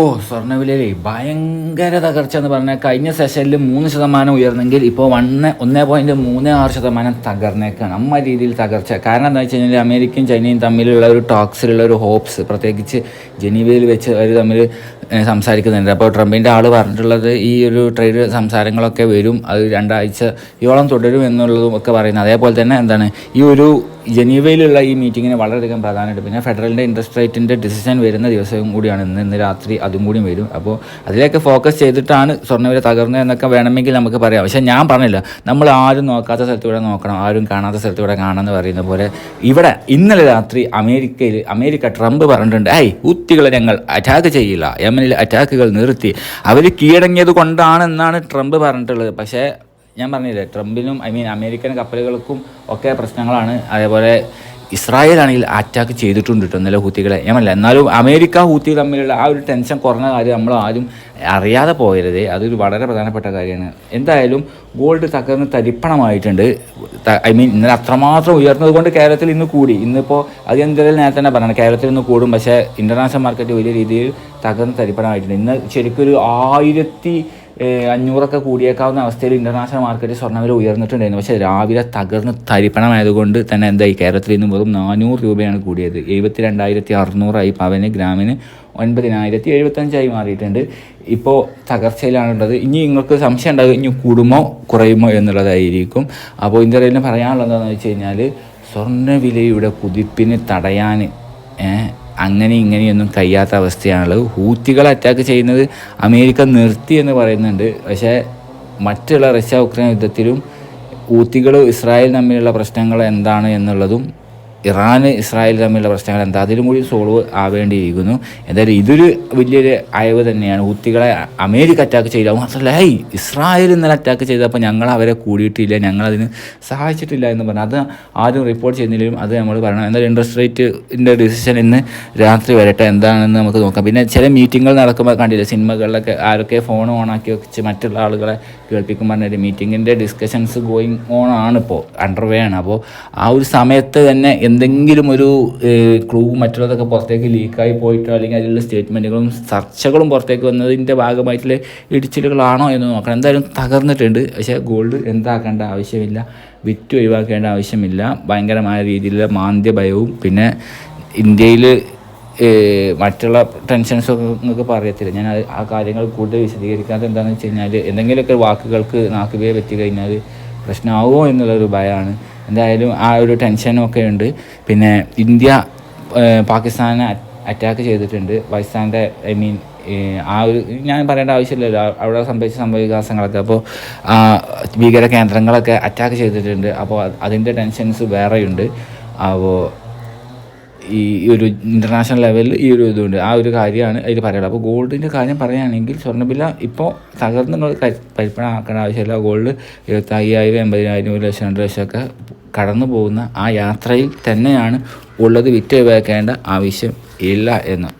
ഓ സ്വർണവിലേ ഭയങ്കര തകർച്ച എന്ന് പറഞ്ഞാൽ കഴിഞ്ഞ സെഷനിൽ മൂന്ന് ശതമാനം ഉയർന്നെങ്കിൽ ഇപ്പോൾ വണ്ണ് ഒന്നേ പോയിന്റ് മൂന്ന് ആറ് ശതമാനം തകർന്നേക്കാണ്. അമ്മ രീതിയിൽ തകർച്ച. കാരണം എന്താ വെച്ച് കഴിഞ്ഞാൽ അമേരിക്കയും ചൈനയും തമ്മിലുള്ള ഒരു ടോക്സിലുള്ള ഒരു ഹോപ്സ് പ്രത്യേകിച്ച് ജനീവയിൽ വെച്ച് അവർ തമ്മിൽ സംസാരിക്കുന്നുണ്ട്. അപ്പോൾ ട്രംപിന്റെ ആൾ പറഞ്ഞിട്ടുള്ളത് ഈ ഒരു ട്രേഡ് സംസാരങ്ങളൊക്കെ വരും അത് രണ്ടാഴ്ചയോളം തുടരും എന്നുള്ളതും ഒക്കെ പറയുന്നത്. അതേപോലെ തന്നെ എന്താണ്? ഈ ഒരു ജനീവയിലുള്ള ഈ മീറ്റിങ്ങിന് വളരെയധികം പ്രാധാന്യമുണ്ട്. പിന്നെ ഫെഡറലിന്റെ ഇൻട്രസ്റ്റ് റേറ്റിന്റെ ഡിസിഷൻ വരുന്ന ദിവസവും കൂടിയാണ്. ഇന്ന് ഇന്ന് രാത്രി അതും കൂടി വരും. അപ്പോൾ അതിലേക്ക് ഫോക്കസ് ചെയ്തിട്ടാണ് സ്വർണവില തകർന്നത് എന്നൊക്കെ വേണമെങ്കിൽ നമുക്ക് പറയാം. പക്ഷേ ഞാൻ പറഞ്ഞില്ല. നമ്മൾ ആരും നോക്കാത്ത സ്ഥലത്തൂടെ നോക്കണം. ആരും കാണാത്ത സ്ഥലത്തൂടെ കാണാമെന്ന് പറയുന്ന പോലെ ഇവിടെ ഇന്നലെ രാത്രി അമേരിക്കയിൽ അമേരിക്ക ട്രംപ് പറഞ്ഞിട്ടുണ്ട് ഐ ഉത്തികളെ ഞങ്ങൾ അറ്റാക്ക് ചെയ്യില്ല. യമനിൽ അറ്റാക്കുകൾ നിർത്തി. അവർ കീഴടങ്ങിയത് കൊണ്ടാണെന്നാണ് ട്രംപ് പറഞ്ഞിട്ടുള്ളത്. പക്ഷേ ഞാൻ പറഞ്ഞില്ലേ ട്രംപിനും ഐ മീൻ അമേരിക്കൻ കപ്പലുകൾക്കും ഒക്കെ പ്രശ്നങ്ങളാണ്. അതേപോലെ ഇസ്രായേൽ ആണെങ്കിൽ അറ്റാക്ക് ചെയ്തിട്ടുണ്ട് കേട്ടോ ഇന്നലെ ഹൂത്തികളെ. ഞാൻ പറഞ്ഞില്ല എന്നാലും അമേരിക്ക ഹൂത്തി തമ്മിലുള്ള ആ ഒരു ടെൻഷൻ കുറഞ്ഞ കാര്യം നമ്മൾ ആരും അറിയാതെ പോയരുത് അതൊരു വളരെ പ്രധാനപ്പെട്ട കാര്യമാണ്. എന്തായാലും ഗോൾഡ് തകർന്ന് തരിപ്പണമായിട്ടുണ്ട്. ഐ മീൻ ഇന്നലെ അത്രമാത്രം ഉയർന്നത് കൊണ്ട് കേരളത്തിൽ ഇന്ന് കൂടി. ഇന്നിപ്പോൾ അത് എന്തായാലും നേരത്തെ തന്നെ പറയണം കേരളത്തിൽ ഇന്ന് കൂടും. പക്ഷേ ഇന്റർനാഷണൽ മാർക്കറ്റ് വലിയ രീതിയിൽ തകർന്ന് തരിപ്പണമായിട്ടുണ്ട്. ഇന്ന് ശരിക്കും ഒരു ആയിരത്തി അഞ്ഞൂറൊക്കെ കൂടിയേക്കാവുന്ന അവസ്ഥയിൽ ഇന്റർനാഷണൽ മാർക്കറ്റ് സ്വർണവില ഉയർന്നിട്ടുണ്ടായിരുന്നു. പക്ഷേ രാവിലെ തകർന്ന് തരിപ്പണമായതുകൊണ്ട് തന്നെ എന്തായി? കേരളത്തിൽ ഇന്ന് വെറും നാനൂറ് രൂപയാണ് കൂടിയത്. എഴുപത്തി രണ്ടായിരത്തി അറുന്നൂറായി പവന് ഗ്രാമിന് ഒൻപതിനായിരത്തി എഴുപത്തഞ്ചായി മാറിയിട്ടുണ്ട് ഇപ്പോൾ തകർച്ചയിലാണുള്ളത് ഇനി നിങ്ങൾക്ക് സംശയം ഉണ്ടാകും ഇനി കൂടുമോ കുറയുമോ എന്നുള്ളതായിരിക്കും. അപ്പോൾ ഇന്ത്യയിൽ പറയാനുള്ളത് എന്താണെന്ന് വെച്ച് കഴിഞ്ഞാൽ സ്വർണവിലയുടെ കുതിപ്പിന് തടയാൻ അങ്ങനെ ഇങ്ങനെയൊന്നും കഴിയാത്ത അവസ്ഥയാണുള്ളത്. ഹൂത്തികളെ അറ്റാക്ക് ചെയ്യുന്നത് അമേരിക്ക നിർത്തി എന്ന് പറയുന്നുണ്ട്. പക്ഷേ മറ്റുള്ള റഷ്യ ഉക്രൈൻ യുദ്ധത്തിലും ഹൂത്തികളും ഇസ്രായേൽ തമ്മിലുള്ള പ്രശ്നങ്ങൾ എന്താണ് എന്നുള്ളതും ഇറാന് ഇസ്രായേൽ തമ്മിലുള്ള പ്രശ്നങ്ങൾ എന്താ? അതിലും കൂടി സോൾവ് ആവേണ്ടിയിരിക്കുന്നു. എന്തായാലും ഇതൊരു വലിയൊരു അയവ് തന്നെയാണ്. ഹൂത്തികളെ അമേരിക്ക അറ്റാക്ക് ചെയ്ത. മാത്രമല്ല ഇസ്രായേൽ ഇന്നലെ അറ്റാക്ക് ചെയ്തപ്പോൾ ഞങ്ങൾ അവരെ കൂടിയിട്ടില്ല. ഞങ്ങളതിന് സഹായിച്ചിട്ടില്ല എന്ന് പറഞ്ഞു. അത് ആരും റിപ്പോർട്ട് ചെയ്യുന്നില്ലെങ്കിലും അത് നമ്മൾ പറയണം. എന്തായാലും ഇൻട്രസ്റ്റ് റേറ്റിന്റെ ഡിസിഷൻ ഇന്ന് രാത്രി വരട്ടെ. എന്താണെന്ന് നമുക്ക് നോക്കാം. പിന്നെ ചില മീറ്റിങ്ങുകൾ നടക്കുമ്പോൾ കണ്ടില്ല സിനിമകളിലൊക്കെ ആരൊക്കെ ഫോൺ ഓൺ ആക്കി വെച്ച് മറ്റുള്ള ആളുകളെ കേൾപ്പിക്കും പറഞ്ഞൊരു മീറ്റിങ്ങിന്റെ ഡിസ്കഷൻസ് ഗോയിങ് ഓൺ ആണ് ഇപ്പോൾ അണ്ടർവേ ആണ്. അപ്പോൾ ആ ഒരു സമയത്ത് തന്നെ എന്തെങ്കിലും ഒരു ക്ലൂ മറ്റുള്ളതൊക്കെ പുറത്തേക്ക് ലീക്കായി പോയിട്ടോ അല്ലെങ്കിൽ അതിലുള്ള സ്റ്റേറ്റ്മെന്റുകളും ചർച്ചകളും പുറത്തേക്ക് വന്നതിന്റെ ഭാഗമായിട്ടുള്ള ഇടിച്ചിലുകളാണോ എന്ന് നോക്കണം. എന്തായാലും തകർന്നിട്ടുണ്ട്. പക്ഷേ ഗോൾഡ് എന്താക്കേണ്ട ആവശ്യമില്ല. വിറ്റ് ഒഴിവാക്കേണ്ട ആവശ്യമില്ല. ഭയങ്കരമായ രീതിയിലുള്ള മാന്ദ്യഭയവും പിന്നെ ഇന്ത്യയിൽ മറ്റുള്ള ടെൻഷൻസൊക്കെ നിങ്ങൾക്ക് പറയത്തില്ല. ഞാൻ ആ കാര്യങ്ങൾ കൂടുതൽ വിശദീകരിക്കാത്ത എന്താണെന്ന് വെച്ച് കഴിഞ്ഞാൽ എന്തെങ്കിലുമൊക്കെ വാക്കുകൾക്ക് നാക്കുകയെ പറ്റി കഴിഞ്ഞാൽ പ്രശ്നമാവുമോ എന്നുള്ളൊരു ഭയമാണ് എന്തായാലും ആ ഒരു ടെൻഷനും ഒക്കെ ഉണ്ട്. പിന്നെ ഇന്ത്യ പാകിസ്ഥാനെ അറ്റാക്ക് ചെയ്തിട്ടുണ്ട്. പാകിസ്ഥാന്റെ ഐ മീൻ ആ ഒരു ഞാൻ പറയേണ്ട ആവശ്യമില്ലല്ലോ. അവിടെ സംഭവിച്ച സംഭവവികാസങ്ങളൊക്കെ അപ്പോൾ ഭീകര കേന്ദ്രങ്ങളൊക്കെ അറ്റാക്ക് ചെയ്തിട്ടുണ്ട്. അപ്പോൾ അതിന്റെ ടെൻഷൻസ് വേറെയുണ്ട്. അപ്പോൾ ഈ ഒരു ഇന്റർനാഷണൽ ലെവലിൽ ഈ ഒരു ഇതുണ്ട്. ആ ഒരു കാര്യമാണ് അതിൽ പറയുള്ളത് അപ്പോൾ ഗോൾഡിന്റെ കാര്യം പറയുകയാണെങ്കിൽ സ്വർണവില ഇപ്പോൾ തകർന്ന് പരിപ്പണ പരിപ്പണം ആക്കേണ്ട ആവശ്യമില്ല. ഗോൾഡ് ഇരുപത്തി അയ്യായിരം എൺപതിനായിരം ഒരു ലക്ഷം രണ്ട് ലക്ഷമൊക്കെ കടന്നു പോകുന്ന ആ യാത്രയിൽ തന്നെയാണ് ഉള്ളത് വിറ്റ് ഒഴിവാക്കേണ്ട ആവശ്യം ഇല്ല എന്ന്.